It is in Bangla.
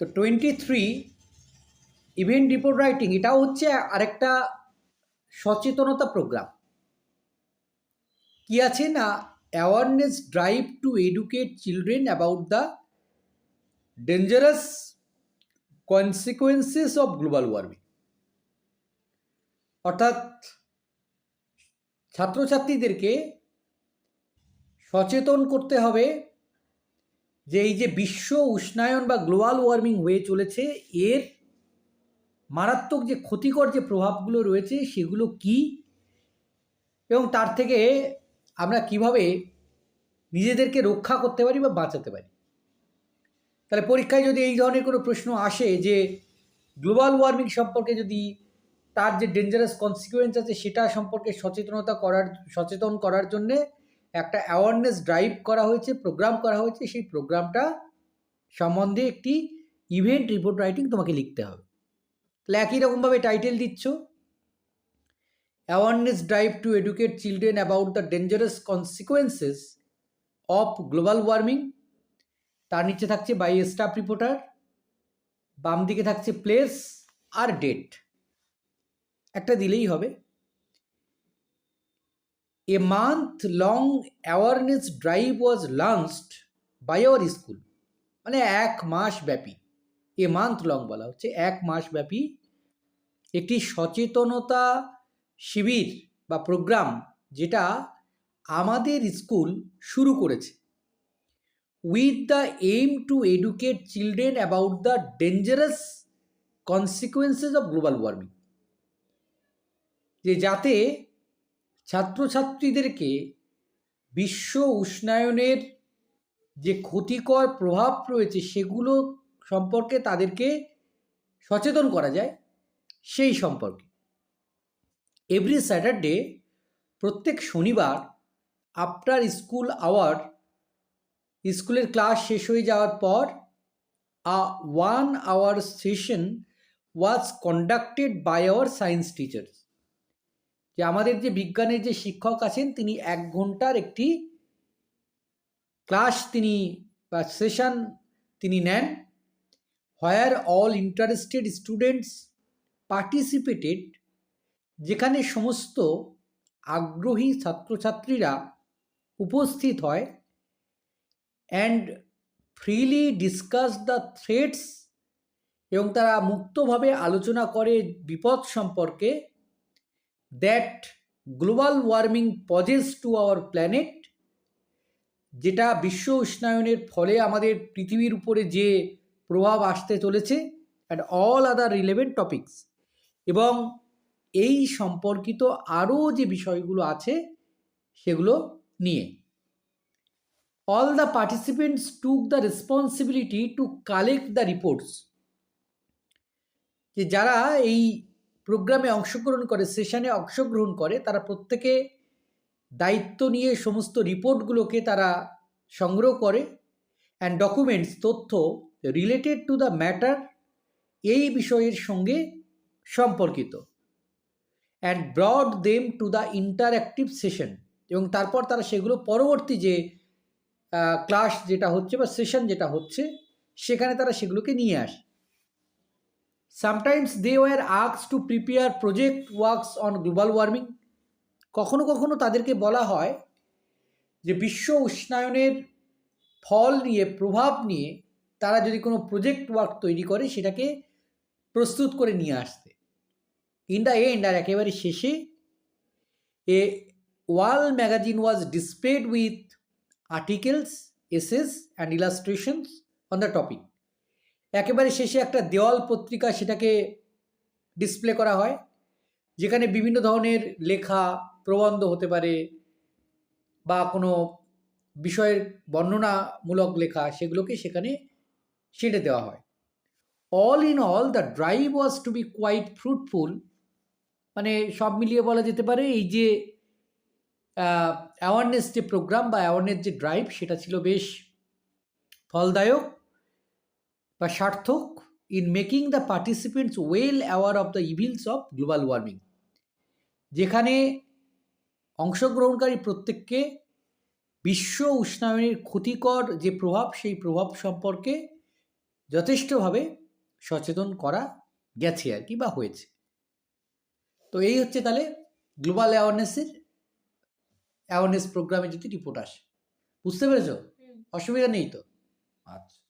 তো twenty three event report writing এটাও হচ্ছে আরেকটা সচেতনতা প্রোগ্রাম কি আছে না? Awareness drive to educate children about the dangerous consequences of global warming অর্থাৎ ছাত্রছাত্রীদেরকে সচেতন করতে হবে যে এই যে বিশ্ব উষ্ণায়ন বা গ্লোবাল ওয়ার্মিং হয়ে চলেছে, এর মারাত্মক যে ক্ষতিকর যে প্রভাবগুলো রয়েছে, সেগুলো কি? এবং তার থেকে আমরা কীভাবে নিজেদেরকে রক্ষা করতে পারি বা বাঁচাতে পারি? তাহলে পরীক্ষায় যদি এই ধরনের কোনো প্রশ্ন আসে যে গ্লোবাল ওয়ার্মিং সম্পর্কে যদি তার যে ডেঞ্জারাস কনসিকুয়েন্স আছে, সেটা সম্পর্কে সচেতনতা করার, সচেতন করার জন্যে একটা অ্যাওয়ারনেস ড্রাইভ করা হয়েছে প্রোগ্রাম করা হয়েছে, সেই প্রোগ্রামটা সম্বন্ধে একটি ইভেন্ট রিপোর্ট রাইটিং তোমাকে লিখতে হবে। তাহলে একই রকমভাবে টাইটেল দিচ্ছ। Awareness drive to educate children about the dangerous consequences of global warming তার নিচে থাকছে বাই স্টাফ রিপোর্টার বাম দিকে থাকছে প্লেস আর ডেট একটা দিলেই হবে। A month long awareness drive was launched by our school মানে এক মাস ব্যাপী। এ মান্থ লং বলা হচ্ছে। এক মাস ব্যাপী একটি সচেতনতা শিবির বা প্রোগ্রাম যেটা আমাদের স্কুল শুরু করেছে। With the aim to educate children about the dangerous consequences of global warming যে যাতে ছাত্রছাত্রীদেরকে বিশ্ব উষ্ণায়নের যে ক্ষতিকর প্রভাব রয়েছে সেগুলো সম্পর্কে তাদেরকে সচেতন করা যায় সেই সম্পর্কে। এভরি স্যাটারডে প্রত্যেক শনিবার আফটার স্কুল আওয়ার, স্কুলের ক্লাস শেষ হয়ে যাওয়ার পর a one hour session was conducted by our science teachers. যে আমাদের যে বিজ্ঞানের যে শিক্ষক আছেন, তিনি এক ঘণ্টার একটি ক্লাস তিনি বা সেশন তিনি নেন where all interested students participated যেখানে সমস্ত আগ্রহী ছাত্রছাত্রীরা উপস্থিত হয় and freely discuss the threats এবং তারা মুক্তভাবে আলোচনা করে বিপদ সম্পর্কে that global warming poses to our planet যেটা বিশ্ব উষ্ণায়নের ফলে আমাদের পৃথিবীর উপরে যে প্রভাব আসতে চলেছে and all other relevant topics এবং এই সম্পর্কিত আরও যে বিষয়গুলো আছে, সেগুলো নিয়ে। All the participants took the responsibility to collect the reports যে যারা এই প্রোগ্রামে অংশগ্রহণ করে, সেশনে অংশগ্রহণ করে, তারা প্রত্যেকে দায়িত্ব নিয়ে সমস্ত রিপোর্টগুলোকে তারা সংগ্রহ করে অ্যান্ড ডকুমেন্টস তথ্য রিলেটেড টু দ্য ম্যাটার এই বিষয়ের সঙ্গে সম্পর্কিত and brought them to the interactive session এবং তারপর তারা সেগুলো পরবর্তী যে ক্লাস যেটা হচ্ছে বা সেশন যেটা হচ্ছে, সেখানে তারা সেগুলোকে নিয়ে আসে। Sometimes they were আক্স to prepare project works on global warming কখনো কখনো তাদেরকে বলা হয় যে বিশ্ব উষ্ণায়নের ফল নিয়ে, প্রভাব নিয়ে তারা যদি কোনো প্রজেক্ট ওয়ার্ক তৈরি করে, সেটাকে প্রস্তুত করে নিয়ে আসতে। ইন দ্য এন্ড আর একেবারে শেষে, a wall magazine was displayed with articles essays and illustrations on the topic একেবারে শেষে একটা দেওয়াল পত্রিকা সেটাকে ডিসপ্লে করা হয়, যেখানে বিভিন্ন ধরনের লেখা, প্রবন্ধ হতে পারে বা কোনো বিষয়ের বর্ণনামূলক লেখা সেগুলোকে সেখানে ছেড়ে দেওয়া হয়। All in all the drive was to be quite fruitful মানে সব মিলিয়ে বলা যেতে পারে এই যে অ্যাওয়ারনেস যে প্রোগ্রাম বা অ্যাওয়ারনেস যে ড্রাইভ সেটা ছিল বেশ ফলদায়ক। বা সার্থক in making the participants well aware of the evils of global warming যেখানে অংশগ্রহণকারী প্রত্যেককে বিশ্ব উষ্ণায়নের ক্ষতিকর যে প্রভাব সেই প্রভাব সম্পর্কে যথেষ্টভাবে সচেতন করা গেছে আর কি বা হয়েছে। তো এই হচ্ছে তাহলে গ্লোবাল অ্যাওয়ারনেসের অ্যাওয়ারনেস প্রোগ্রামে যদি রিপোর্ট আসে। বুঝতে পেরেছ। অসুবিধা নেই তো? আচ্ছা।